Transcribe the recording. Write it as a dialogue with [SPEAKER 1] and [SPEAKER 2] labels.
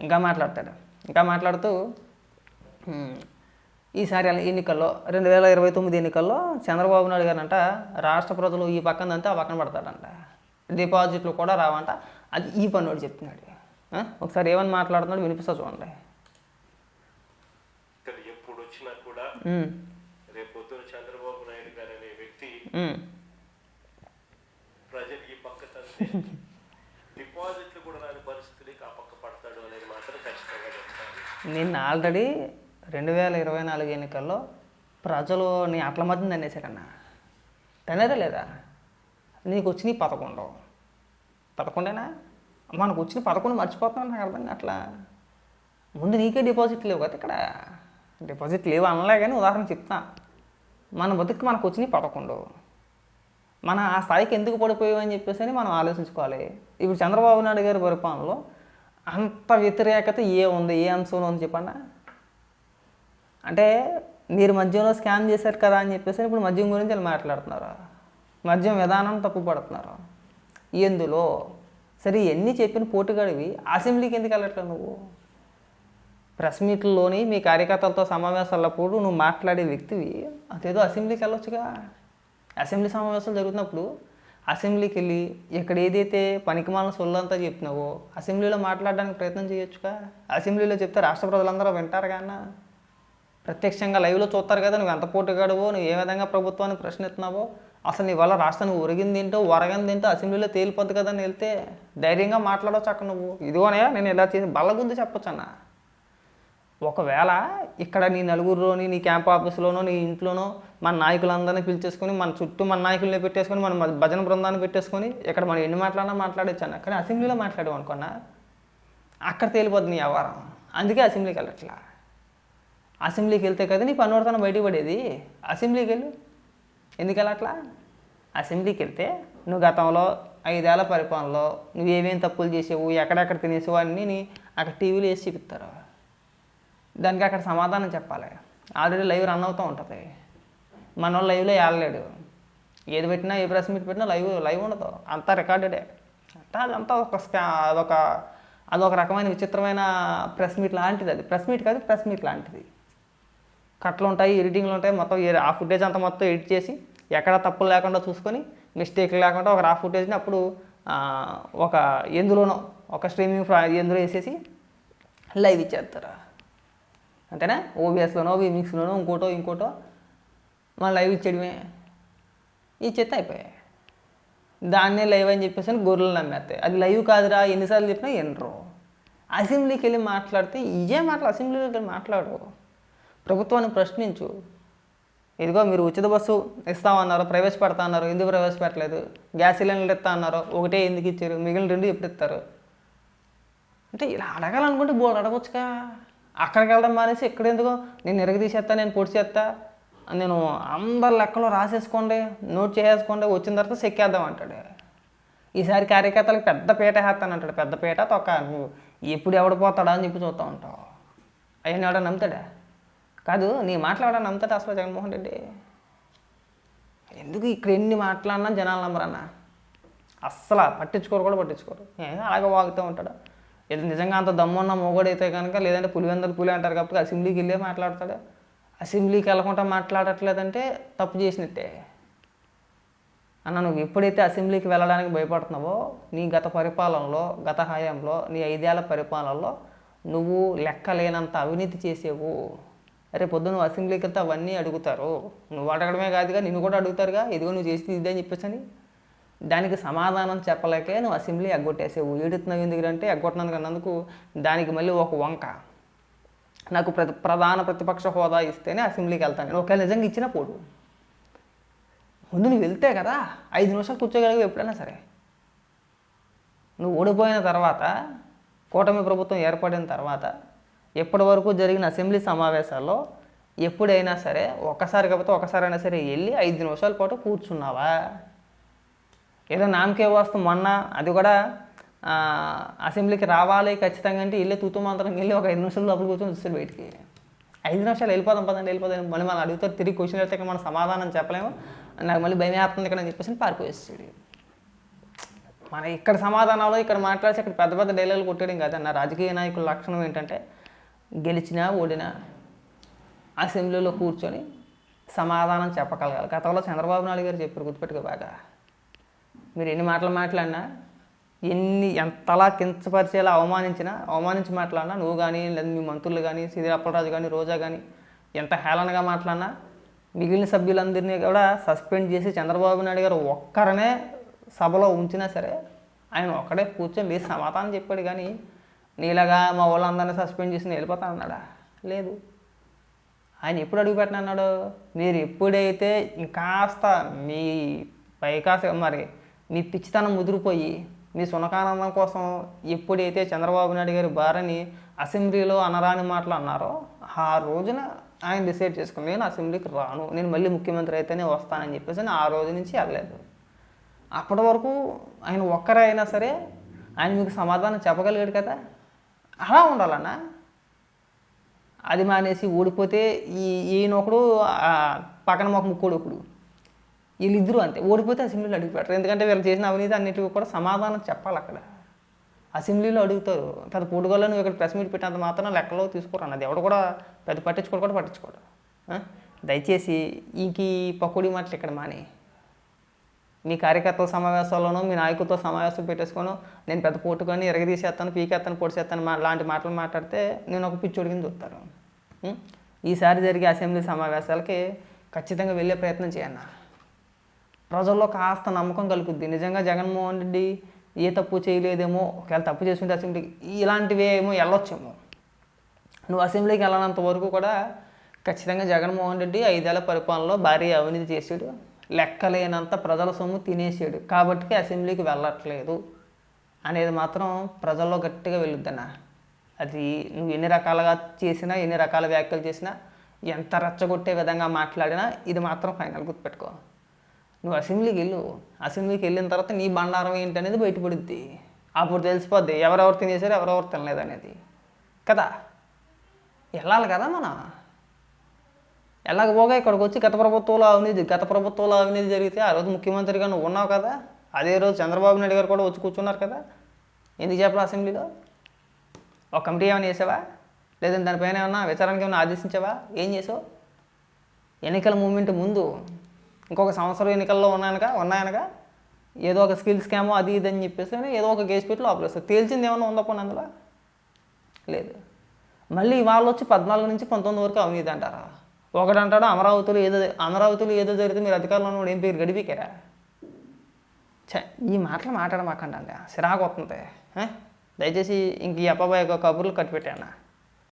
[SPEAKER 1] ఇంకా మాట్లాడతాడు. ఇంకా మాట్లాడుతూ "హ్మ్, ఈసారి ఎన్నికల్లో రెండు వేల ఇరవై తొమ్మిది ఎన్నికల్లో చంద్రబాబు నాయుడు గారంట రాష్ట్ర ప్రజలు ఈ పక్కన అంతే ఆ పక్కన పడతాడంట. డిపాజిట్లు కూడా రావంట. అది ఈ పన్నోడు చెప్తున్నాడు? ఒకసారి ఏమని మాట్లాడుతున్నాడు వినిపిస్తా చూడండి.
[SPEAKER 2] ఎప్పుడు వచ్చినా కూడా చంద్రబాబు నాయుడు గారు అనే వ్యక్తి
[SPEAKER 1] ఉమ్,
[SPEAKER 2] ప్రజలు ఈ పక్క తంతే డిపాజిట్లు కూడా రాని పరిస్థితులకి ఆ పక్క పడతాడు అనేది మాత్రం ఖచ్చితంగా చెప్తాను
[SPEAKER 1] నిన్న ఆల్రెడీ రెండు వేల ఇరవై నాలుగు ఎన్నికల్లో ప్రజలు నీ అట్ల మధ్య తన్నేశారన్న. తనేదే లేదా? నీకు వచ్చినాయి పదకొండు. పదకొండేనా? మనకు వచ్చిన పదకొండు మర్చిపోతున్నాను నాకు అర్థం అట్లా ముందు నీకే డిపాజిట్ లేవు కదా ఇక్కడ. డిపాజిట్ లేవు అనలే కానీ ఉదాహరణ చెప్తా. మన బతుకు మనకు వచ్చినాయి పదకొండు. మన ఆ స్థాయికి ఎందుకు పడిపోయామని చెప్పేసి అని మనం ఆలోచించుకోవాలి. ఇప్పుడు చంద్రబాబు నాయుడు గారి పరిపాలనలో అంత వ్యతిరేకత ఏ ఉంది ఏ అంశంలో ఉంది చెప్పండి. అంటే మీరు మద్యంలో స్కామ్ చేశారు కదా అని చెప్పేసి ఇప్పుడు మద్యం గురించి వాళ్ళు మాట్లాడుతున్నారు. మద్యం విధానం తప్పు పడుతున్నారు. ఎందులో? సరే ఇవన్నీ చెప్పిన పోటుగాడివి? అసెంబ్లీకి ఎందుకు వెళ్ళట్లేదు నువ్వు? ప్రెస్ మీట్లలోని మీ కార్యకర్తలతో సమావేశాలప్పుడు నువ్వు మాట్లాడే వ్యక్తివి. అదేదో అసెంబ్లీకి వెళ్ళొచ్చుగా. అసెంబ్లీ సమావేశాలు జరుగుతున్నప్పుడు అసెంబ్లీకి వెళ్ళి ఇక్కడ ఏదైతే పనికిమాలిన సొల్లంతా చెప్తున్నావో అసెంబ్లీలో మాట్లాడడానికి ప్రయత్నం చేయొచ్చుగా? అసెంబ్లీలో చెప్తే రాష్ట్ర ప్రజలందరూ వింటారు కానీ ప్రత్యక్షంగా లైవ్లో చూస్తారు కదా నువ్వు ఎంత పోటుగాడువో నువ్వు ఏ విధంగా ప్రభుత్వాన్ని ప్రశ్నిస్తున్నావో అసలు నీ వల్ల రాష్ట్రాన్ని ఒరిగింది ఏంటో ఒరగింది ఏంటో అసెంబ్లీలో తేలిపోద్ది కదా అని వెళ్తే ధైర్యంగా మాట్లాడవచ్చు అక్కడ నువ్వు. ఇదిగోనే నేను ఇలా చేసి బల్లగుద్ది చెప్పొచ్చు అన్న ఒకవేళ ఇక్కడ నీ నలుగురిలోని నీ క్యాంప్ ఆఫీస్లోనో నీ ఇంట్లోనో మన నాయకులందరినీ పిలిచేసుకొని మన చుట్టూ మన నాయకుల్ని పెట్టేసుకొని మన భజన బృందాన్ని పెట్టేసుకొని ఇక్కడ మనం ఎన్ని మాట్లాడినా మాట్లాడొచ్చాను కానీ అసెంబ్లీలో మాట్లాడాం అనుకున్నా? అక్కడ తేలిపోద్ది నీ వ్యవహారం. అందుకే అసెంబ్లీకి వెళ్ళట్లా. అసెంబ్లీకి వెళ్తే కదా నీ పనివర్తనం బయటికి పడేది? అసెంబ్లీకి వెళ్ళు. ఎందుకు వెళ్ళట్లా? అసెంబ్లీకి వెళ్తే నువ్వు గతంలో ఐదేళ్ళ పరిపాలనలో నువ్వు ఏమేమి తప్పులు చేసేవు ఎక్కడెక్కడ తినేసేవు అన్నీ నీ అక్కడ టీవీలో వేసి చూపిస్తారు. దానికి అక్కడ సమాధానం చెప్పాలి. ఆల్రెడీ లైవ్ రన్ అవుతూ ఉంటుంది. మన వాళ్ళు లైవ్లో వేయలేడు ఏది పెట్టినా ఏ ప్రెస్ మీట్ పెట్టినా లైవ్ లైవ్ ఉండదు. అంతా రికార్డెడే. అంటే అదంతా ఒక స్కా అదొక అదొక రకమైన విచిత్రమైన ప్రెస్ మీట్ లాంటిది అది. ప్రెస్ మీట్ కాదు ప్రెస్ మీట్ లాంటిది. కట్లు ఉంటాయి ఎడిటింగ్లు ఉంటాయి మొత్తం ఏ- ఆ ఫుటేజ్ అంతా మొత్తం ఎడిట్ చేసి ఎక్కడ తప్పులు లేకుండా చూసుకొని మిస్టేక్ లేకుండా ఒక రా ఫుటేజ్ని అప్పుడు ఒక ఎందులోనో ఒక స్ట్రీమింగ్ ఎందులో వేసేసి లైవ్ ఇచ్చేస్తారు. అంతేనా? ఓబిఎస్లోనో విమిక్స్లోనో ఇంకోటో ఇంకోటో మన లైవ్ ఇచ్చేయడమే. ఇచ్చేస్తే అయిపోయాయి. దాన్నే లైవ్ అని చెప్పేసి అని గొర్రెలు నమ్మేస్తాయి. అది లైవ్ కాదురా ఎన్నిసార్లు చెప్పినా ఎనరు. అసెంబ్లీకి వెళ్ళి మాట్లాడితే ఇదే మాటలు అసెంబ్లీలోకి వెళ్ళి మాట్లాడు. ప్రభుత్వాన్ని ప్రశ్నించు. ఇదిగో మీరు ఉచిత బస్సు ఇస్తామన్నారు ప్రవేశపెడతా అన్నారు. ఎందుకు ప్రవేశపెట్టలేదు? గ్యాస్ సిలిండర్ ఇస్తా అన్నారు. ఒకటే ఎందుకు ఇచ్చారు? మిగిలిన రెండు ఎప్పుడు ఇస్తారు? అంటే ఇలా అడగాలనుకుంటే బోర్డు అడగొచ్చుగా. అక్కడికి వెళ్ళడం మానేసి ఇక్కడ ఎందుకు? నేను ఎరగదీసేస్తా నేను పొడి చేస్తా నేను అందరి లెక్కలో రాసేసుకోండి నోట్ చేసేసుకోండి వచ్చిన తర్వాత సెక్కేద్దాం అంటాడు. ఈసారి కార్యకర్తలకు పెద్ద పీట వేస్తాను అంటాడు. పెద్ద పీట తొక్క. నువ్వు ఎప్పుడు ఎవడు పోతాడా అని చెప్పి చూస్తూ ఉంటావు. అవన్నీ ఎవడ నమ్ముతాడా? కాదు నీ మాట్లాడా నమ్ముతాడు అసలు జగన్మోహన్ రెడ్డి? ఎందుకు ఇక్కడ ఎన్ని మాట్లాడినా జనాలు నమ్మరన్నా? అస్సలు పట్టించుకోరు కూడా పట్టించుకోరు. ఏ అలాగే వాగుతూ ఉంటాడు. ఇది నిజంగా అంత దమ్మున్న మొగోడైతే కనుక లేదంటే పులివెందరు పులి అంటారు కాబట్టి అసెంబ్లీకి వెళ్ళే మాట్లాడతాడు. అసెంబ్లీకి వెళ్ళకుండా మాట్లాడట్లేదంటే తప్పు చేసినట్టే. అన్న నువ్వు ఎప్పుడైతే అసెంబ్లీకి వెళ్ళడానికి భయపడుతున్నావో నీ గత పరిపాలనలో గత హయాంలో నీ ఐదేళ్ళ పరిపాలనలో నువ్వు లెక్కలేనంత అవినీతి చేసేవు. అరే పొద్దున నువ్వు అసెంబ్లీకి వెళ్తే అవన్నీ అడుగుతారు. నువ్వు అడగడమే కాదుగా నిన్ను కూడా అడుగుతారుగా ఇదిగో నువ్వు చేసింది ఇదే అని చెప్పేసి అని దానికి సమాధానం చెప్పలేకే నువ్వు అసెంబ్లీ ఎగ్గొట్టేసావు ఏడుతున్నావు ఎందుకంటే ఎగ్గొట్టినందుకు అన్నందుకు దానికి మళ్ళీ ఒక వంక. నాకు ప్రతి ప్రధాన ప్రతిపక్ష హోదా ఇస్తేనే అసెంబ్లీకి వెళ్తాను నేను. ఒకవేళ నిజంగా ఇచ్చినా పోడు. ముందు నువ్వు వెళ్తే కదా ఐదు నిమిషాలు కూర్చోగలిగి ఎప్పుడైనా సరే. నువ్వు ఓడిపోయిన తర్వాత కూటమి ప్రభుత్వం ఏర్పడిన తర్వాత ఎప్పటి వరకు జరిగిన అసెంబ్లీ సమావేశాల్లో ఎప్పుడైనా సరే ఒక్కసారి కాకపోతే ఒకసారైనా సరే వెళ్ళి ఐదు నిమిషాల పాటు కూర్చున్నావా? ఏదో నామకే వస్తాం మొన్న అది కూడా అసెంబ్లీకి రావాలి ఖచ్చితంగా అంటే వెళ్ళి తూతూ మాత్రం వెళ్ళి ఒక ఐదు నిమిషాలు లోపల కూర్చొని చూస్తారు బయటికి. ఐదు నిమిషాలు వెళ్ళిపోదాం పదండి వెళ్ళిపోదాం. మళ్ళీ మనం అడుగుతారు తిరిగి క్వశ్చన్ వెళ్తే మనం సమాధానం చెప్పలేము. నాకు మళ్ళీ భయం వేస్తుంది ఇక్కడ అని చెప్పేసి పారిపోయేస్తాడు మన ఇక్కడ సమాధానాలు ఇక్కడ మాట్లాడితే ఇక్కడ పెద్ద పెద్ద డైలాగులు కొట్టడం కాదన్న రాజకీయ నాయకుల లక్షణం ఏంటంటే గెలిచినా ఓడినా అసెంబ్లీలో కూర్చొని సమాధానం చెప్పగలగాలి. గతంలో చంద్రబాబు నాయుడు గారు చెప్పారు గుర్తుపెట్టుకో బాగా. మీరు ఎన్ని మాటలు మాట్లాడినా ఎన్ని ఎంతలా కించపరిచేలా అవమానించినా అవమానించి మాట్లాడినా నువ్వు కానీ లేదా మీ మంత్రులు కానీ సిరి అప్పలరాజు కానీ రోజా కానీ ఎంత హేళనగా మాట్లాడినా మిగిలిన సభ్యులందరినీ కూడా సస్పెండ్ చేసి చంద్రబాబు నాయుడు గారు ఒక్కరనే సభలో ఉంచినా సరే ఆయన ఒక్కడే కూర్చొని లేచి సమాధానం చెప్పాడు కానీ నీలాగా మా వాళ్ళందరినీ సస్పెండ్ చేసి వెళ్ళిపోతా అన్నాడా? లేదు. ఆయన ఎప్పుడు అడుగు పెట్టనన్నాడు మీరు ఎప్పుడైతే ఇంకాస్త మీ పైకాస మరి మీ పిచ్చితనం ముదిరిపోయి మీ సునకానందం కోసం ఎప్పుడైతే చంద్రబాబు నాయుడు గారి భార్యని అసెంబ్లీలో అనరాని మాటలు అన్నారో ఆ రోజున ఆయన డిసైడ్ చేసుకుని నేను అసెంబ్లీకి రాను నేను మళ్ళీ ముఖ్యమంత్రి అయితేనే వస్తానని చెప్పేసి నేను ఆ రోజు నుంచి వెళ్ళలేదు. అప్పటి వరకు ఆయన ఒక్కరే అయినా సరే ఆయన మీకు సమాధానం చెప్పగలిగాడు కదా? అలా ఉండాలన్నా. అది మానేసి ఓడిపోతే ఈ ఈయన ఒకడు పక్కన మాకు ముక్కోడు ఒకడు వీళ్ళిద్దరూ అంతే. ఓడిపోతే అసెంబ్లీలో అడుగు ఎందుకంటే వీళ్ళు చేసిన అవినీతి అన్నిటికీ కూడా సమాధానం చెప్పాలి అక్కడ. అసెంబ్లీలో అడుగుతారు. పెద్ద పూటగల్లో నువ్వు ఇక్కడ ప్రెస్ మీట్ పెట్టినంత మాత్రం లెక్కలో తీసుకోరు అన్నది. ఎవడు కూడా పెద్ద పట్టించుకోడు కూడా పట్టించుకోడు. దయచేసి ఇంక ఈ పకోడీ మాటలు ఇక్కడ మానే. మీ కార్యకర్తల సమావేశాల్లోనో మీ నాయకులతో సమావేశం పెట్టేసుకోను నేను పెద్ద పోటుకొని ఎరగదీసేస్తాను పీకేస్తాను పొడిసేస్తాను మా లాంటి మాటలు మాట్లాడితే నేను ఒక పిచ్చోడి కింద చూస్తారు ఈసారి జరిగే అసెంబ్లీ సమావేశాలకి ఖచ్చితంగా వెళ్ళే ప్రయత్నం చేయన్నా ప్రజల్లో కాస్త నమ్మకం కలుగుద్ది. నిజంగా జగన్మోహన్ రెడ్డి ఏ తప్పు చేయలేదేమో ఒకవేళ తప్పు చేసుకుంటే అసెంబ్లీకి ఇలాంటివే ఏమో వెళ్ళొచ్చేమో. నువ్వు అసెంబ్లీకి వెళ్ళనంత వరకు కూడా ఖచ్చితంగా జగన్మోహన్ రెడ్డి ఐదేళ్ళ పరిపాలనలో భారీ అవినీతి చేసాడు లెక్కలేనంత ప్రజల సొమ్ము తినేసాడు కాబట్టి అసెంబ్లీకి వెళ్ళట్లేదు అనేది మాత్రం ప్రజల్లో గట్టిగా వెళ్ళొద్దన్నా. అది నువ్వు ఎన్ని రకాలుగా చేసినా ఎన్ని రకాల వ్యాఖ్యలు చేసినా ఎంత రెచ్చగొట్టే విధంగా మాట్లాడినా ఇది మాత్రం ఫైనల్ గుర్తుపెట్టుకో. నువ్వు అసెంబ్లీకి వెళ్ళు. అసెంబ్లీకి వెళ్ళిన తర్వాత నీ బండారం ఏంటి అనేది బయటపడుద్ది. అప్పుడు తెలిసిపోద్ది ఎవరెవరు తినేసారు ఎవరెవరు తినలేదు అనేది. కదా? వెళ్ళాలి కదా మనం. ఎలాగపోగా ఇక్కడికి వచ్చి గత ప్రభుత్వంలో అవినీతి గత ప్రభుత్వంలో అవినీతి జరిగితే ఆ రోజు ముఖ్యమంత్రిగా నువ్వు ఉన్నావు కదా? అదే రోజు చంద్రబాబు నాయుడు గారు కూడా వచ్చి కూర్చున్నారు కదా? ఎందుకు చెప్పాలి అసెంబ్లీలో? ఒక కమిటీ ఏమైనా చేసావా? లేదంటే దానిపైన ఏమన్నా విచారానికి ఏమైనా ఆదేశించావా? ఏం చేసావు? ఎన్నికల మూమెంట్ ముందు ఇంకొక సంవత్సరం ఎన్నికల్లో ఉన్నాయనక ఉన్నాయనక ఏదో ఒక స్కిల్ స్కామ్ అది ఇది అని చెప్పేసి ఏదో ఒక గేజ్ పెట్టి లోపలేస్తారు తేల్చింది ఏమన్నా ఉందా పోనీ అందులో? లేదు. మళ్ళీ వాళ్ళు వచ్చి పద్నాలుగు నుంచి పంతొమ్మిది వరకు అవినీతి అంటారా? ఒకడు అంటాడు అమరావతిలో ఏదో అమరావతిలో ఏదో జరిగితే మీరు అధికారంలో కూడా ఏం పేరు గడిపికారా? ఛ ఈ మాటలు మాట్లాడమాకండి అండి సిరాకు వస్తుంది. దయచేసి ఇంక ఈ అబ్బాయి కబుర్లు కట్టిపెట్టాను